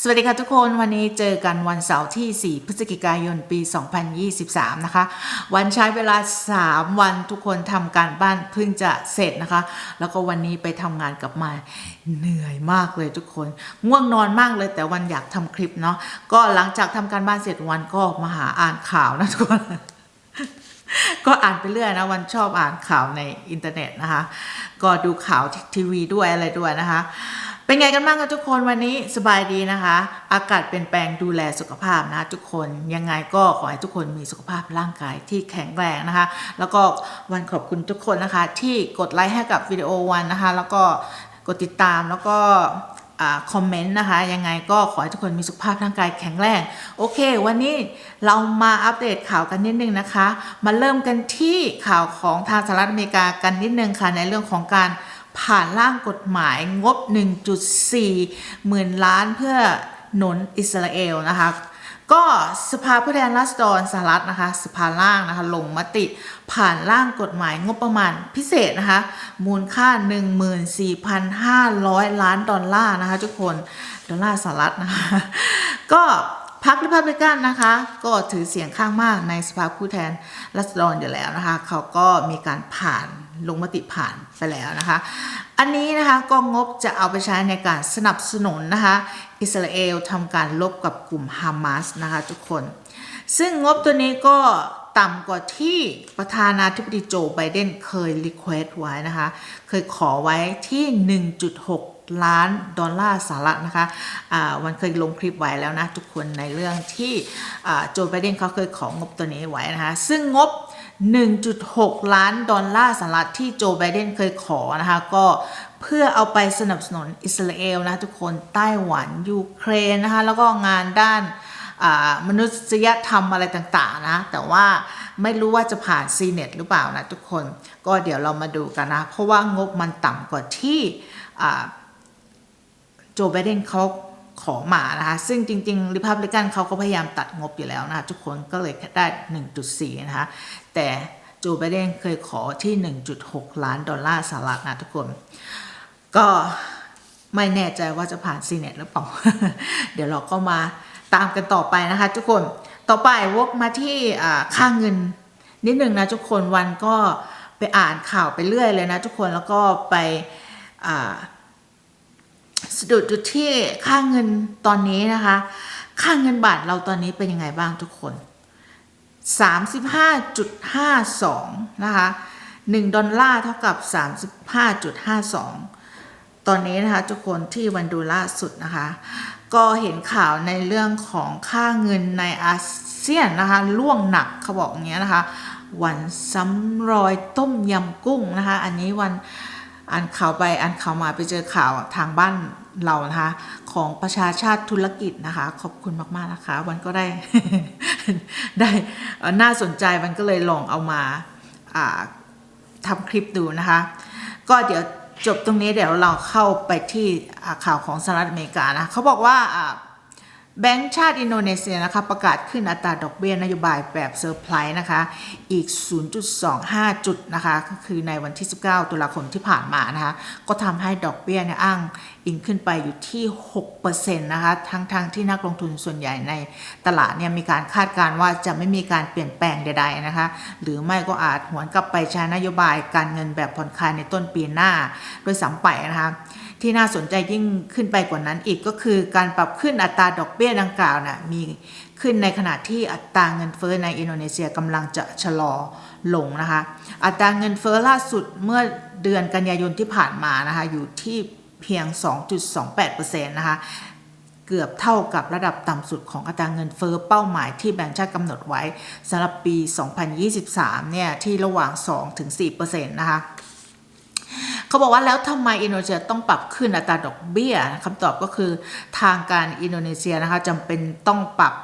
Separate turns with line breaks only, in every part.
สวัสดีค่ะทุกคนวันนี้เจอกันวันเสาร์ที่ 4 พฤศจิกายนปี 2023 นะคะ วันใช้เวลา 3 วันทุกคนทำการบ้านเพิ่งจะเสร็จนะคะ แล้วก็วันนี้ไปทำงานกลับมาเหนื่อยมากเลยทุกคน ง่วงนอนมากเลยแต่วันอยากทำคลิปเนาะก็หลังจากทำการบ้านเสร็จวันก็มาหาอ่านข่าวนะทุกคนก็อ่านไปเรื่อยนะวันชอบอ่านข่าวในอินเทอร์เน็ตนะคะ ก็ดูข่าวทีวีด้วยอะไรด้วยนะคะ เป็นไงกันบ้างคะทุกคนวันนี้สบายดีนะคะ อากาศเปลี่ยนแปลงดูแลสุขภาพนะทุกคนยังไงก็ขอให้ทุกคนมีสุขภาพร่างกายที่แข็งแรงนะคะ แล้วก็วันขอบคุณทุกคนนะคะ ที่กดไลค์ให้กับวิดีโอวันนะคะ แล้วก็กดติดตามแล้วก็คอมเมนต์นะคะ ยังไงก็ขอให้ทุกคนมีสุขภาพร่างกายแข็งแรง โอเค วันนี้เรามาอัปเดตข่าวกันนิดนึงนะคะ มาเริ่มกันที่ข่าวของทางสหรัฐอเมริกากันนิดนึงค่ะในเรื่องของการ ผ่านร่างกฎหมายงบ 1.4 หมื่นล้านเพื่อหนุนอิสราเอลนะคะก็สภาผู้แทนราษฎรสหรัฐนะคะสภาล่างนะคะลงมติผ่านร่างกฎหมายงบประมาณพิเศษนะคะมูลค่า 14,500 ล้านดอลลาร์นะคะทุกคนดอลลาร์สหรัฐนะคะก็พรรคริพับลิกันนะคะ ก็ถือเสียงข้างมากในสภาผู้แทนราษฎรอยู่แล้วนะคะ เขาก็มีการผ่าน ลงมติผ่านไปแล้วนะคะ อันนี้นะคะก็งบจะเอาไปใช้ในการสนับสนุนนะคะอิสราเอลทำการลบกับกลุ่มฮามาสนะคะทุกคน ซึ่งงบตัวนี้ก็ต่ำกว่าที่ประธานาธิบดีโจไบเดนเคยรีเควสไว้นะคะ เคยขอไว้ที่ 1.6 ล้านดอลลาร์สหรัฐนะคะะวันเคยลงคลิปไว้แล้วนะทุกคนในเรื่องที่โจไบเดนเขาเคยของงบตัวนี้ไว้นะคะ ซึ่งงบ 1.6 ล้านดอลลาร์สหรัฐที่โจไบเดนเคยขอนะคะ ก็เพื่อเอาไปสนับสนุนอิสราเอลนะทุกคนไต้หวันยูเครนนะคะ แล้วก็งานด้านมนุษยธรรมอะไรต่างๆนะ แต่ว่าไม่รู้ว่าจะผ่านซีเนตหรือเปล่านะทุกคนก็เดี๋ยวเรามาดูกันนะ เพราะว่างบมันต่ำกว่าที่โจไบเดนเขาขอมานะคะ ซึ่งจริงๆริพับลิกันเขาก็พยายามตัดงบอยู่แล้วนะคะทุกคนก็เลยได้ 1.4 นะคะ แต่โจไบเดนเคยขอที่ 1.6 ล้านดอลลาร์สหรัฐนะทุกคน ก็ไม่แน่ใจว่าจะผ่านซีเนตหรือเปล่า เดี๋ยวเราก็มาตามกันต่อไปนะคะ ทุกคน ต่อไปวกมาที่ค่าเงินนิดหนึ่งนะทุกคนวันก็ไปอ่านข่าวไปเรื่อยเลยนะทุกคนแล้วก็ไปสะดุดจุดที่ค่าเงินตอนนี้นะคะ ค่าเงินบาทเราตอนนี้เป็นยังไงบ้างทุกคน 35.52 นะคะ 1 ดอลลาร์เท่ากับ 35.52 ตอนนี้นะคะทุกคนที่วันดูล่าสุดนะคะ ก็เห็นข่าวในเรื่องของค่าเงินในอาเซียนนะคะล่วงหนักเขาบอกอย่างเงี้ยนะคะ วันซ้ำรอยต้มยำกุ้งนะคะ อันนี้วัน อ่านข่าวไปอ่านข่าวมาไปเจอข่าวทางบ้านเรานะคะของประชาชาติธุรกิจนะคะ ขอบคุณมากๆนะคะ วันก็ได้ได้น่าสนใจมันก็เลยลองเอามาทำคลิปดูนะคะ ก็เดี๋ยวจบตรงนี้เดี๋ยวเราเข้าไปที่ข่าวของสหรัฐอเมริกานะเขาบอกว่า แบงก์ชาติอินโดนีเซียนะคะประกาศขึ้นอัตราดอกเบี้ยนโยบายแบบเซอร์ไพรส์นะคะอีก 0.25 จุดนะคะก็คือในวันที่ 19 ตุลาคมที่ผ่านมานะคะก็ทำให้ดอกเบี้ยเนี่ยอ้างอิงขึ้นไปอยู่ที่ 6%นะคะทั้งๆทที่นักลงทุนส่วนใหญ่ในตลาดเนี่ยมีการคาดการณ์ว่าจะไม่มีการเปลี่ยนแปลงใดๆนะคะหรือไม่ก็อาจหวนกลับไปใช้นโยบายการเงินแบบผ่อนคลายในต้นปีหน้าโดยสัมไปนะคะ ที่น่าสนใจยิ่งขึ้นไปกว่านั้นอีกก็คือการปรับขึ้นอัตราดอกเบี้ยดังกล่าวนะ่ะมีขึ้นในขณะที่อัตราเงินเฟ้อในอินโดนีเซียกำลังจะชะลอลงนะคะ อัตราเงินเฟ้อล่าสุดเมื่อเดือนกันยายนที่ผ่านมานะคะอยู่ที่เพียง 2.28%นะคะเกือบเท่ากับระดับต่ำสุดของอัตราเงินเฟ้อเป้าหมายที่แบงก์ชาติกำหนดไว้สำหรับปี 2023 เนี่ยที่ระหว่าง 2-4%นะคะ เขาบอกว่าแล้วทำไมอินโดนีเซียต้องปรับขึ้นอัตราดอกเบี้ยคำตอบก็คือทางการอินโดนีเซียนะคะจำเป็นต้องปรับ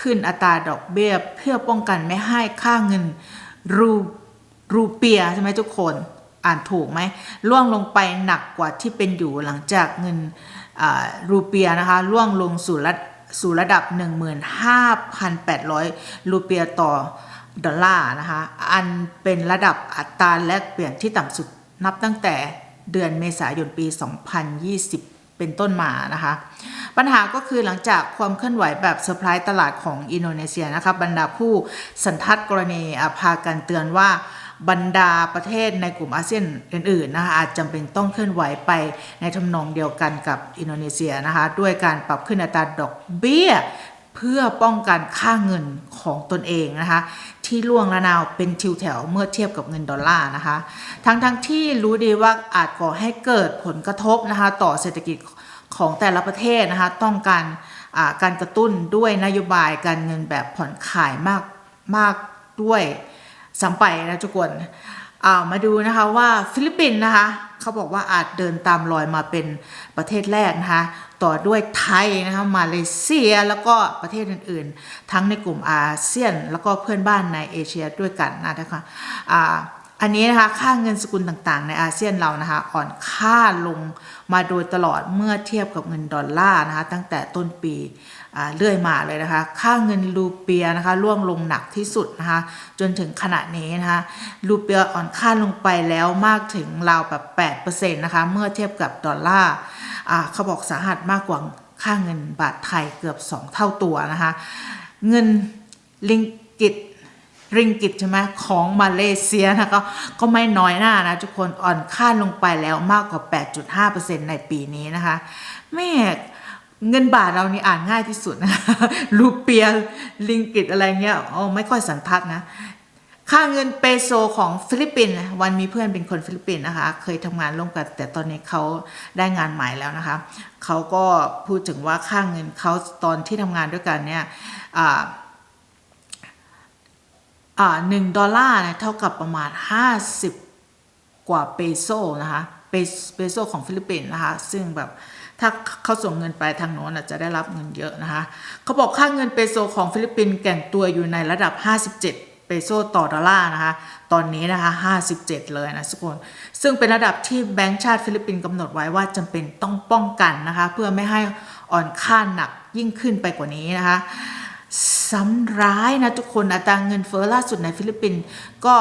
ขึ้นอัตราดอกเบี้ย เพื่อป้องกันไม่ให้ค่าเงินรูรูเปียใช่ไหมทุกคนอ่านถูกไหมล่วงลงไปหนักกว่าที่เป็นอยู่หลังจากเงินรูเปียนะคะล่วงลงสู่ระสู่ระดับ 15,800 รูเปียต่อดอลลาร์นะคะ อันเป็นระดับอัตราแลกเปลี่ยนที่ต่ำสุด นับตั้งแต่เดือนเมษายนปี 2020 เป็นต้นมานะคะ ปัญหาก็คือหลังจากความเคลื่อนไหวแบบเซอร์ไพรส์ตลาดของอินโดนีเซียนะคะบรรดาผู้สันทัดกรณีอะพากันเตือนว่าบรรดาประเทศในกลุ่มอาเซียนอื่นๆนะคะอาจจำเป็นต้องเคลื่อนไหวไปในทำนองเดียวกันกับอินโดนีเซียนะคะด้วยการปรับขึ้นอัตราดอกเบี้ย เพื่อป้องกันค่าเงินของตนเองนะคะ ที่ล่วงละนาวเป็นทิวแถวเมื่อเทียบกับเงินดอลลาร์นะคะ ทั้งที่รู้ดีว่าอาจก่อให้เกิดผลกระทบนะคะต่อเศรษฐกิจของแต่ละประเทศนะคะต้องการการกระตุ้นด้วยนโยบายการเงินแบบผ่อนคลายมากมากด้วยสัมไปนะทุกคน อามาดูนะคะว่าฟิลิปปินส์นะคะเขาบอกว่าอาจเดินตามรอยมาเป็นประเทศแรกนะคะต่อด้วยไทยนะคะมาเลเซียแล้วก็ประเทศอื่นๆ ทั้งในกลุ่มอาเซียน แล้วก็เพื่อนบ้านในเอเชียด้วยกันนะคะอ่าอันนี้นะคะค่าเงินสกุลต่างๆ ในอาเซียนเรานะคะอ่อนค่าลงมาโดยตลอดเมื่อเทียบกับเงินดอลลาร์นะคะตั้งแต่ต้นปี เรื่อยมาเลยนะคะ ค่าเงินรูเปียนะคะร่วงลงหนักที่สุดนะคะ จนถึงขณะนี้นะคะรูเปียอ่อนค่าลงไปแล้วมากถึงราวแบบ8%นะคะ เมื่อเทียบกับดอลลาร์เขาบอกสาหัสมากกว่าค่าเงินบาทไทยเกือบ 2 เท่าตัวนะคะ เงินลิงกิตริงกิตใช่ไหมของมาเลเซียนะก็ก็ไม่น้อยหน้านะทุกคนอ่อนค่าลงไปแล้วมากกว่า 8.5%ในปีนี้นะคะแม่ เงินบาทเรานี่อ่านง่ายที่สุดนะรูเปียลิงกิตอะไรเงี้ยอ๋อไม่ค่อยสันทัดนะ ค่าเงินเปโซของฟิลิปปินส์วันมีเพื่อนเป็นคนฟิลิปปินส์นะคะ เคยทำงานร่วมกัน แต่ตอนนี้เขาได้งานใหม่แล้วนะคะเขาก็พูดถึงว่าค่าเงินเขาตอนที่ทำงานด้วยกันเนี่ยอ่าอ่าหนึ่งดอลลาร์เนี่ยเท่ากับประมาณ 50 กว่าเปโซนะคะเปโซของฟิลิปปินส์นะคะ ซึ่งแบบ ถ้าเขาส่งเงินไปทางโน้นอะจะได้รับเงินเยอะนะคะเขาบอกค่าเงินเปโซของฟิลิปปินส์แก่งตัวอยู่ในระดับ 57เปโซต่อดอลลาร์นะคะ ตอนนี้นะคะ 57 เลยนะทุกคน ซึ่งเป็นระดับที่แบงก์ชาติฟิลิปปินส์กำหนดไว้ว่าจำเป็นต้องป้องกันนะคะ เพื่อไม่ให้อ่อนค่าหนักยิ่งขึ้นไปกว่านี้นะคะซ้ำร้ายนะทุกคนอัตราเงินเฟ้อล่าสุดในฟิลิปปินส์ก็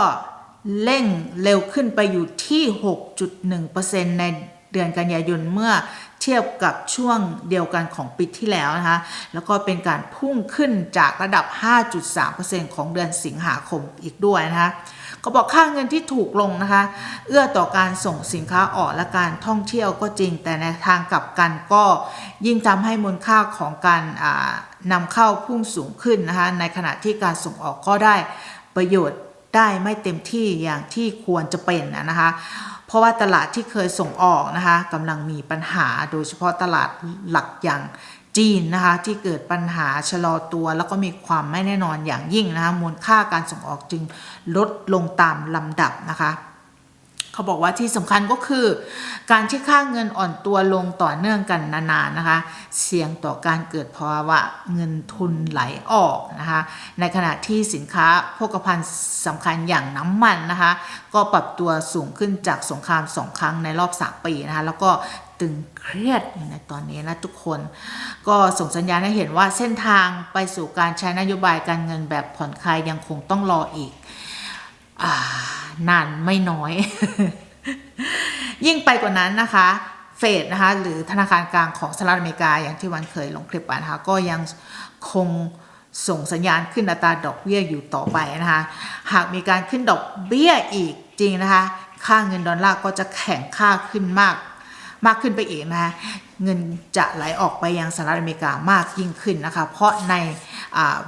เร่งเร็วขึ้นไปอยู่ที่ 6.1%ในเดือนกันยายนเมื่อ เทียบกับช่วงเดียวกันของปีที่แล้วนะคะ แล้วก็เป็นการพุ่งขึ้นจากระดับ 5.3%ของเดือนสิงหาคมอีกด้วยนะคะเขาบอกค่าเงินที่ถูกลงนะคะ เอื้อต่อการส่งสินค้าออกและการท่องเที่ยวก็จริง แต่ในทางกลับกันก็ยิ่งทำให้มูลค่าของการอ่านำเข้าพุ่งสูงขึ้นนะคะ ในขณะที่การส่งออกก็ได้ประโยชน์ได้ไม่เต็มที่อย่างที่ควรจะเป็นนะคะ ราะว่าตลาดที่เคยส่งออกนะคะกำลังมีปัญหาโดยเฉพาะตลาดหลักอย่างจีนนะคะที่เกิดปัญหาชะลอตัวแล้วก็มีความไม่แน่นอนอย่างยิ่งนะคะมูลค่าการส่งออกจึงลดลงตามลำดับนะคะ เขาบอกว่าที่สำคัญก็คือ การที่ค่าเงินอ่อนตัวลงต่อเนื่องกันนานๆนะคะ เสี่ยงต่อการเกิดภาวะเงินทุนไหลออกนะคะ ในขณะที่สินค้าโภคภัณฑ์สำคัญอย่างน้ำมันนะคะ ก็ปรับตัวสูงขึ้นจากสงครามสองครั้งในรอบสามปีนะคะ แล้วก็ตึงเครียดอยู่ในตอนนี้นะทุกคน ก็ส่งสัญญาณให้เห็นว่าเส้นทางไปสู่การใช้นโยบายการเงินแบบผ่อนคลายยังคงต้องรออีก นานไม่น้อย ยิ่งไปกว่านั้นนะคะเฟดนะคะหรือธนาคารกลางของสหรัฐอเมริกาอย่างที่วันเคยลงคลิปไปนะคะก็ยังคงส่งสัญญาณขึ้นอัตราดอกเบี้ยอยู่ต่อไปนะคะหากมีการขึ้นดอกเบี้ยอีกจริงนะคะ ค่าเงินดอลลาร์ก็จะแข็งค่าขึ้นมาก มากขึ้นไปอีกนะคะเงินจะไหลออกไปยังสหรัฐอเมริกามากยิ่งขึ้นนะคะ เพราะใน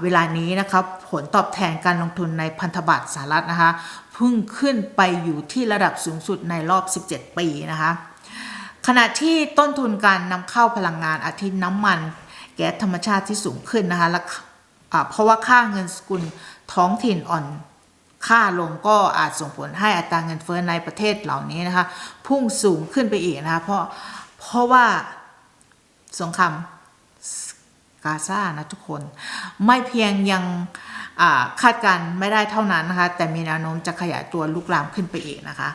เวลานี้นะคะผลตอบแทนการลงทุนในพันธบัตรสหรัฐนะคะพุ่งขึ้นไปอยู่ที่ระดับสูงสุดในรอบ 17 ปีนะคะขณะที่ต้นทุนการนำเข้าพลังงานอาทิน้ำมัน แก๊สธรรมชาติที่สูงขึ้นนะคะและเพราะว่าค่าเงินสกุลท้องถิ่นอ่อน ค่าลงก็อาจส่งผลให้อัตราเงินเฟ้อในประเทศเหล่านี้นะคะพุ่งสูงขึ้นไปอีกนะคะเพราะเพราะว่าสงครามกาซานะทุกคนไม่เพียงยังคาดการณ์ไม่ได้เท่านั้นนะคะ แต่มีแนวโน้มจะขยายตัวลุกลามขึ้นไปอีกนะคะ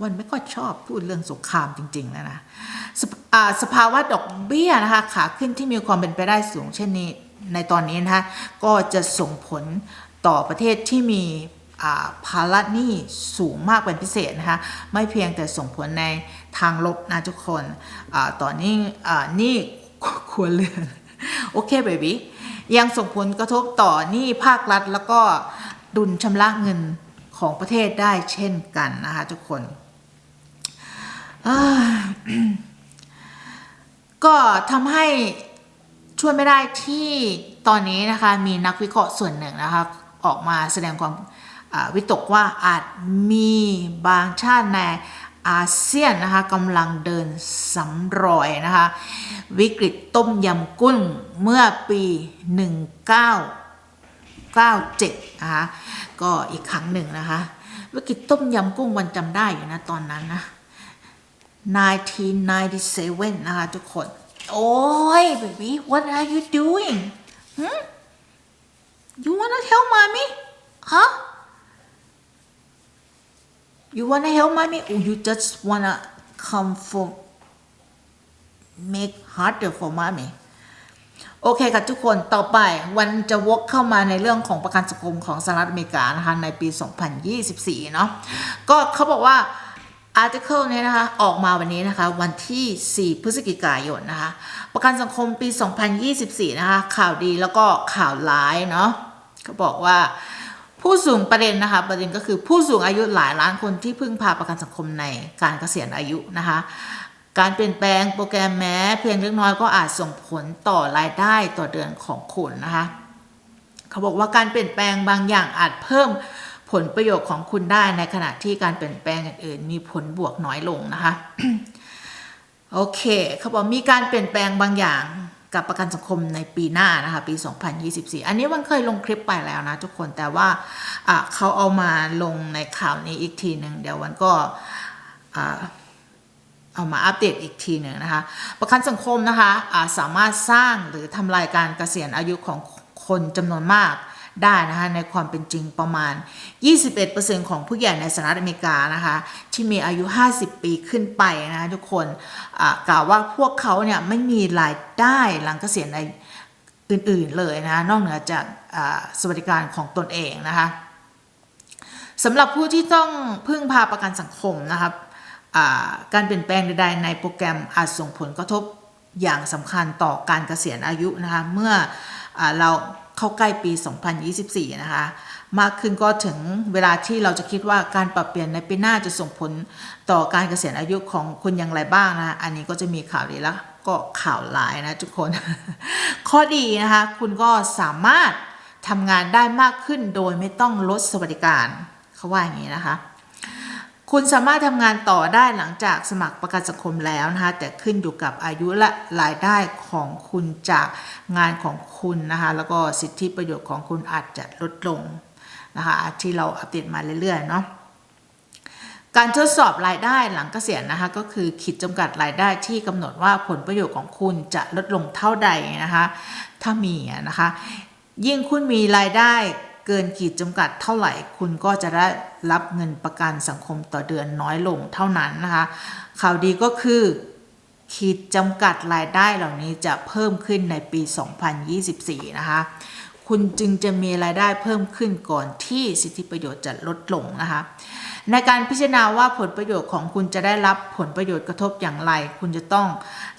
วันไม่ก็ชอบพูดเรื่องสงครามจริงๆแล้วนะสสภาวะดอกเบี้ยนะคะขาขึ้นที่มีความเป็นไปได้สูงเช่นนี้ในตอนนี้นะคะก็จะส่งผล ต่อประเทศที่มีภาระหนี้สูงมากเป็นพิเศษนะคะไม่เพียงแต่ส่งผลในทางลบนะทุกคนต่อนนี้อ่าหนี้ครัวเรือนโอเคเบบี้ยังส่งผลกระทบต่อหนี้ภาครัฐ แล้วก็ดุลชำระเงินของประเทศได้เช่นกันนะคะทุกคนก็ทำให้ช่วยไม่ได้ที่ตอนนี้นะคะมีนักวิเคราะห์ส่วนหนึ่งนะคะ ออกมาแสดงความวิตกว่าอาจมีบางชาติในอาเซียนนะคะกำลังเดินสำรอยนะคะวิกฤตต้มยำกุ้งเมื่อปี 1997นะคะก็อีกครั้งหนึ่งนะคะวิกฤตต้มยำกุ้งวันจำได้อยู่นะตอนนั้นนะ1997นะคะทุกคน โอ้ย baby what are you doing hmm? You wanna help mommy huh you wanna help mommy or you just wanna come for make harder for mommy โอเคค่ะทุกคนต่อไปวันจะวกเข้ามาในเรื่องของประกันสังคมของสหรัฐอเมริกานะคะในปี 2024 เนาะก็เขาบอกว่าอาร์ติเคิลนี้นะคะออกมาวันนี้นะคะวันที่ 4 พฤศจิกายนนะคะประกันสังคมปี 2024 นะคะข่าวดีแล้วก็ข่าวร้ายเนาะ เขาบอกว่าผู้สูงประเด็นนะคะประเด็นก็คือผู้สูงอายุหลายล้านคนที่พึ่งพาประกันสังคมในการเกษียณอายุนะคะ การเปลี่ยนแปลงโปรแกรมแม้ เพียงเล็กน้อยก็อาจส่งผลต่อรายได้ต่อเดือนของคุณนะคะเขาบอกว่าการเปลี่ยนแปลงบางอย่างอาจเพิ่มผลประโยชน์ของคุณได้ในขณะที่การเปลี่ยนแปลงอื่นๆมีผลบวกน้อยลงนะคะโอเคเขาบอกมีการเปลี่ยนแปลงบางอย่าง กับประกันสังคมในปีหน้านะคะปี 2024 อันนี้วันเคยลงคลิปไปแล้วนะทุกคนแต่ว่าเขาเอามาลงในข่าวนี้อีกทีหนึ่งเดี๋ยววันก็เอามาอัปเดตอีกทีหนึ่งนะคะ ประกันสังคมนะคะะสามารถสร้างหรือทำลายการเกษียณอายุของคนจำนวนมาก ได้นะคะในความเป็นจริงประมาณ 21%ของผู้ใหญ่ในสหรัฐอเมริกานะคะที่มีอายุ 50 ปีขึ้นไปนะคะทุกคนกล่าวว่าพวกเขาเนี่ยไม่มีรายได้หลังเกษียณในอื่นๆเลยนะะนอกเหนือจากสวัสดิการของตนเองนะคะสำหรับผู้ที่ต้องพึ่งพาประกันสังคมนะครับการเปลี่ยนแปลงใดๆในโปรแกรมอาจส่งผลกระทบอย่างสำคัญต่อการเกษียณอายุนะคะเมื่ออเรา เข้าใกล้ปี 2024 นะคะ มากขึ้นก็ถึงเวลาที่เราจะคิดว่าการปรับเปลี่ยนในปีหน้าจะส่งผลต่อการเกษียณอายุของคุณอย่างไรบ้างนะคะอันนี้ก็จะมีข่าวดีแล้วก็ข่าวร้ายนะทุกคน ข้อดีนะคะ คุณก็สามารถทำงานได้มากขึ้นโดยไม่ต้องลดสวัสดิการเขาว่าอย่างนี้นะคะ คุณสามารถทำงานต่อได้หลังจากสมัครประกันสังคมแล้วนะคะแต่ขึ้นอยู่กับอายุและรายได้ของคุณจากงานของคุณนะคะแล้วก็สิทธิประโยชน์ของคุณอาจจะลดลงนะคะที่เราอัปเดตมาเรื่อยๆเนาะการทดสอบรายได้หลังเกษียณนะคะก็คือขีดจำกัดรายได้ที่กำหนดว่าผลประโยชน์ของคุณจะลดลงเท่าใดนะคะถ้ามีนะคะยิ่งคุณมีรายได้ เกินขีดจำกัดเท่าไหร่ คุณก็จะได้รับเงินประกันสังคมต่อเดือนน้อยลงเท่านั้นนะคะข่าวดีก็คือขีดจำกัดรายได้เหล่านี้จะเพิ่มขึ้นในปี 2024 นะคะ คุณจึงจะมีรายได้เพิ่มขึ้นก่อนที่สิทธิประโยชน์จะลดลงนะคะ ในการพิจารณาว่าผลประโยชน์ของคุณจะได้รับผลประโยชน์กระทบอย่างไร คุณจะต้อง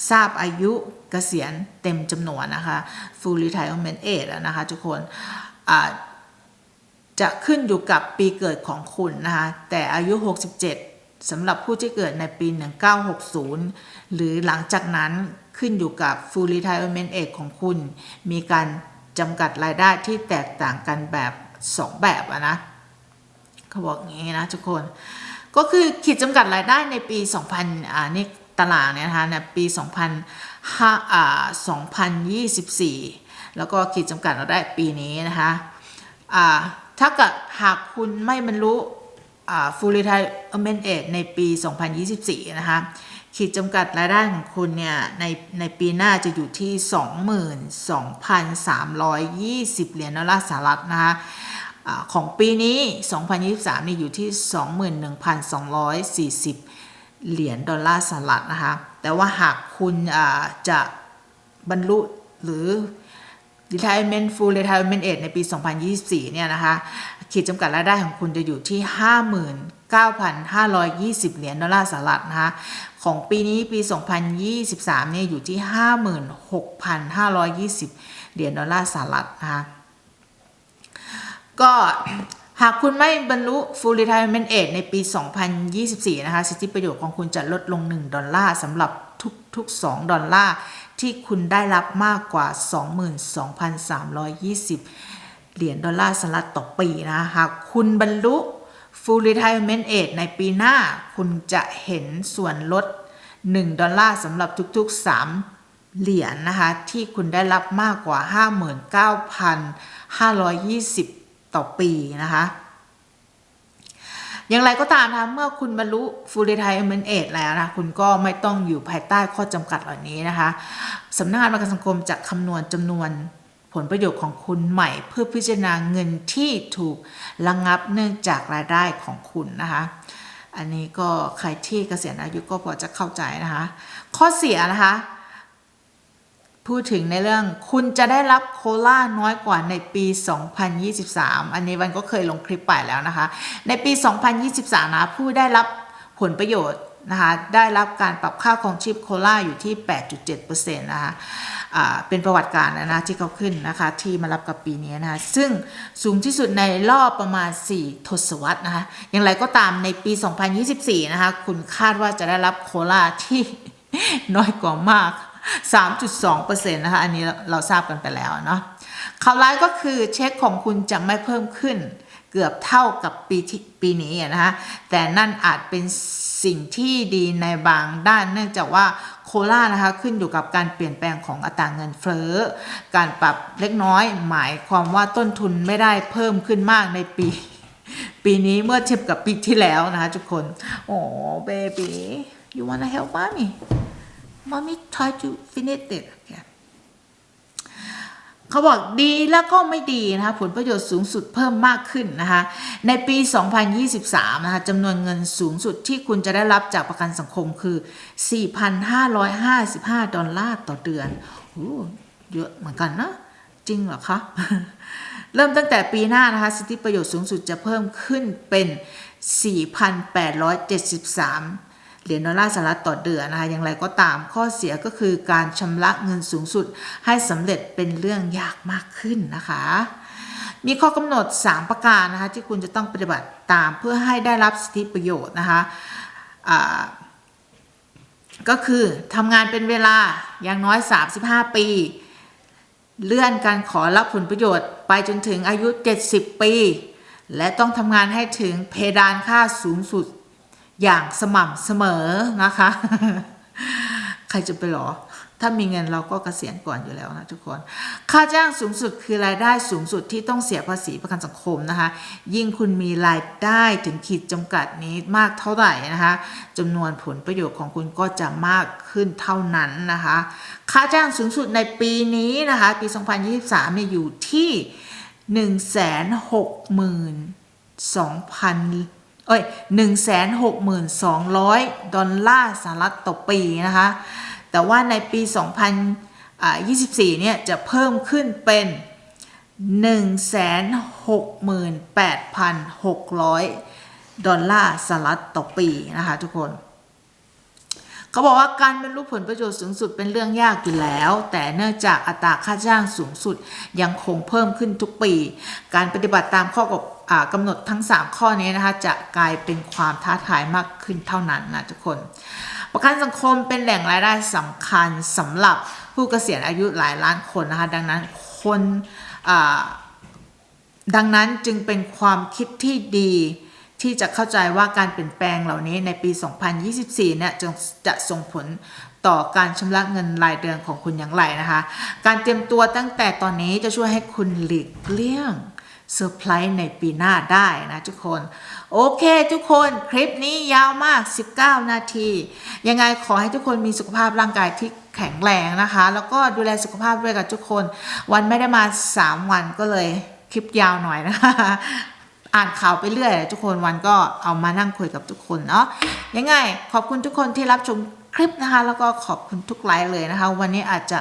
ทราบอายุเกษียณเต็มจำนวนนะคะ full retirement age นะคะทุกคนอ่า จะขึ้นอยู่กับปีเกิดของคุณนะคะแต่อายุ 67สำหรับผู้ที่เกิดในปี 1960 หรือหลังจากนั้นขึ้นอยู่กับ full retirement age ของคุณ มีการจำกัดรายได้ที่แตกต่างกันแบบ 2 แบบอะนะเขาบอกอย่างนี้นะทุกคน ก็คือขีดจำกัดรายได้ในปี 2000อ่านี่ตารางเนี่ยนะคะในปี 2005อ่า2024 แล้วก็ขีดจำกัดรายได้ปีนี้นะคะอ่า ถ้าเกิดหากคุณไม่บรรลุอ่า full retirement age ในปี 2024 นะคะ ขีดจำกัดรายได้ของคุณเนี่ย ในในปีหน้าจะอยู่ที่ 22,320 เหรียญดอลลาร์สหรัฐนะคะอาของปีนี้ 2023 นี่อยู่ที่ 21,240 เหรียญดอลลาร์สหรัฐนะคะ แต่ว่าหากคุณจะบรรลุหรือ retirement full retirement age ในปี 2024 เนี่ยนะคะ ขีดจำกัดรายได้ของคุณจะอยู่ที่ 59,520 เหรียญดอลลาร์สหรัฐนะคะ ของปีนี้ปี 2023 เนี่ยอยู่ที่ 56,520 เหรียญดอลลาร์สหรัฐนะคะ ก็หากคุณไม่บรรลุ full retirement age ในปี 2024 นะคะ สิทธิประโยชน์ของคุณจะลดลง 1 ดอลลาร์สำหรับทุกๆ 2 ดอลลาร์ ที่คุณได้รับมากกว่า 22,320 เหรียญดอลลาร์สหรัฐต่อปีนะหากคุณบรรลุ full retirement age ในปีหน้า คุณจะเห็นส่วนลด 1 ดอลลาร์สำหรับทุกๆ 3 เหรียญนะคะ ที่คุณได้รับมากกว่า 59,520 ต่อปีนะคะ อย่างไรก็ตามนะคะเมื่อคุณบรรลุ full retirement age แล้วนะคุณก็ไม่ต้องอยู่ภายใต้ข้อจำกัดเหล่านี้นะคะสำนักงานประกันสังคมจะคำนวณจำนวนผลประโยชน์ของคุณใหม่ เพื่อพิจารณาเงินที่ถูกระงงับเนื่องจากรายได้ของคุณนะคะอันนี้ก็ใครที่เกษียณอายุก็พอจะเข้าใจนะคะ ข้อเสียนะคะ พูดถึงในเรื่องคุณจะได้รับโคล่าน้อยกว่าในปี 2023 อันนี้วันก็เคยลงคลิปไปแล้วนะคะ ในปี 2023 นะผู้ได้รับผลประโยชน์นะคะได้รับการปรับค่าครองชีพโคล่าอยู่ที่ 8.7%นะคะเป็นประวัติการนะที่เขาขึ้นนะคะที่มารับกับปีนี้นะคะซึ่งสูงที่สุดในรอบประมาณ 4 ทศวรรษนะคะอย่างไรก็ตามในปี 2024 นะคะคุณคาดว่าจะได้รับโคล่าที่น้อยกว่ามาก 3.2%นะคะ อันนี้เราทราบกันไปแล้วเนาะข่าวร้ายก็คือเช็คของคุณจะไม่เพิ่มขึ้น เกือบเท่ากับปีปีนี้นะคะแต่นั่นอาจเป็นสิ่งที่ดีในบางด้านเนื่องจากว่าโคล่านะคะขึ้นอยู่กับการเปลี่ยนแปลงของอัตราเงินเฟ้อ การปรับเล็กน้อย หมายความว่าต้นทุนไม่ได้เพิ่มขึ้นมากในปี ปีนี้เมื่อเทียบกับปีที่แล้วนะคะทุกคน โอ้เบบี you wanna help mommy mommy try to finish it เขาบอกดีแล้วก็ไม่ดีนะคะผลประโยชน์สูงสุดเพิ่มมากขึ้นนะคะในปี 2023นะคะจำนวนเงินสูงสุดที่คุณจะได้รับจากประกันสังคมคือ 4,555 ดอลลาร์ต่อเดือนโอ้เยอะเหมือนกันนะ จริงเหรอคะ เริ่มตั้งแต่ปีหน้านะคะสิทธิประโยชน์สูงสุดจะเพิ่มขึ้นเป็น 4,873 เหรียญดอลลาร์สหรัฐต่อเดือนนะคะอย่างไรก็ตามข้อเสียก็คือการชำระเงินสูงสุดให้สำเร็จเป็นเรื่องยากมากขึ้นนะคะ มีข้อกำหนด 3 ประการนะคะที่คุณจะต้องปฏิบัติตามเพื่อให้ได้รับสิทธิประโยชน์นะคะก็คือทำงานเป็นเวลาอย่างน้อย 35 ปี เลื่อนการขอรับผลประโยชน์ ไปจนถึงอายุ 70 ปี และต้องทำงานให้ถึงเพดานค่าสูงสุด อย่างสม่ำเสมอนะคะ ใครจะไปหรอ ถ้ามีเงินเราก็เกษียณก่อนอยู่แล้วนะทุกคน ค่าจ้างสูงสุดคือรายได้สูงสุดที่ต้องเสียภาษีประกันสังคมนะคะ ยิ่งคุณมีรายได้ถึงขีดจำกัดนี้มากเท่าไหร่นะคะจำนวนผลประโยชน์ของคุณก็จะมากขึ้นเท่านั้นนะคะ ค่าจ้างสูงสุดในปีนี้นะคะ ปี 2023นี่อยู่ที่ 162,000 เอ้ย162,000 ดอลลาร์สหรัฐต่อปีนะคะ แต่ว่าในปี 2024 เนี่ยจะเพิ่มขึ้นเป็น 168,600 ดอลลาร์สหรัฐต่อปีนะคะทุกคนเขาบอกว่าการบรรลุผลประโยชน์สูงสุดเป็นเรื่องยากอยู่แล้ว แต่เนื่องจากอัตราค่าจ้างสูงสุดยังคงเพิ่มขึ้นทุกปี การปฏิบัติตามข้อกฎ กำหนดทั้ง 3 ข้อนี้นะคะจะกลายเป็นความท้าทายมากขึ้นเท่านั้นนะทุกคน ประกันสังคมเป็นแหล่งรายได้สำคัญสำหรับผู้เกษียณอายุหลายล้านคนนะคะดังนั้นคนดังนั้นจึงเป็นความคิดที่ดีที่จะเข้าใจว่าการเปลี่ยนแปลงเหล่านี้ในปี 2024 เนี่ยจะจะส่งผลต่อการชำระเงินรายเดือนของคุณอย่างไรนะคะ การเตรียมตัวตั้งแต่ตอนนี้จะช่วยให้คุณหลีกเลี่ยง เซอร์ไพรส์ในปีหน้าได้นะทุกคน โอเคทุกคนคลิปนี้ยาวมาก 19 นาที ยังไงขอให้ทุกคนมีสุขภาพร่างกายที่แข็งแรงนะคะ แล้วก็ดูแลสุขภาพด้วยกับทุกคน วันไม่ได้มา 3 วันก็เลยคลิปยาวหน่อยนะคะอ่านข่าวไปเรื่อยทุกคนวันก็เอามานั่งคุยกับทุกคนเนาะยังไง ขอบคุณทุกคนที่รับชมคลิปนะคะ แล้วก็ขอบคุณทุกไลค์เลยนะคะ วันนี้อาจจะ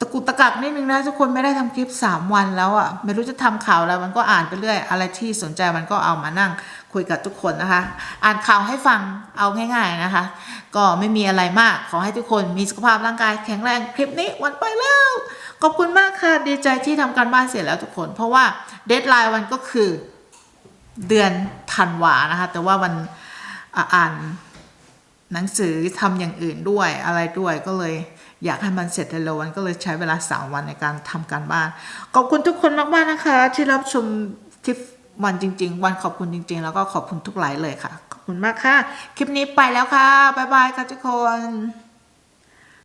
ตะกุตะกักนิดนึงนะทุกคนไม่ได้ทำคลิป 3 วันแล้วอะ่ะไม่รู้จะทำข่าวอะไรมันก็อ่านไปเรื่อย อะไรที่สนใจมันก็เอามานั่งคุยกับทุกคนนะคะ อ่านข่าวให้ฟังเอาง่ายๆนะคะ ก็ไม่มีอะไรมากขอให้ทุกคนมีสุขภาพร่างกายแข็งแรงคลิปนี้วันไปแล้วขอบคุณมากค่ะดีใจที่ทำการบ้านเสร็จแล้วทุกคน เพราะว่าเดทไลน์วันก็คือเดือนธันวานะคะ แต่ว่าวันอะอ่านหนังสือทำอย่างอื่นด้วยอะไรด้วยก็เลย อยากให้มันเสร็จเร็ววันก็เลยใช้เวลาสามวันในการทำการบ้าน ขอบคุณทุกคนมากๆนะคะ ที่รับชมคลิปวันจริง ๆ วันขอบคุณจริง ๆ แล้วก็ขอบคุณทุกไลน์เลยค่ะ ขอบคุณมากค่ะ คลิปนี้ไปแล้วค่ะบ๊ายบายค่ะทุกคน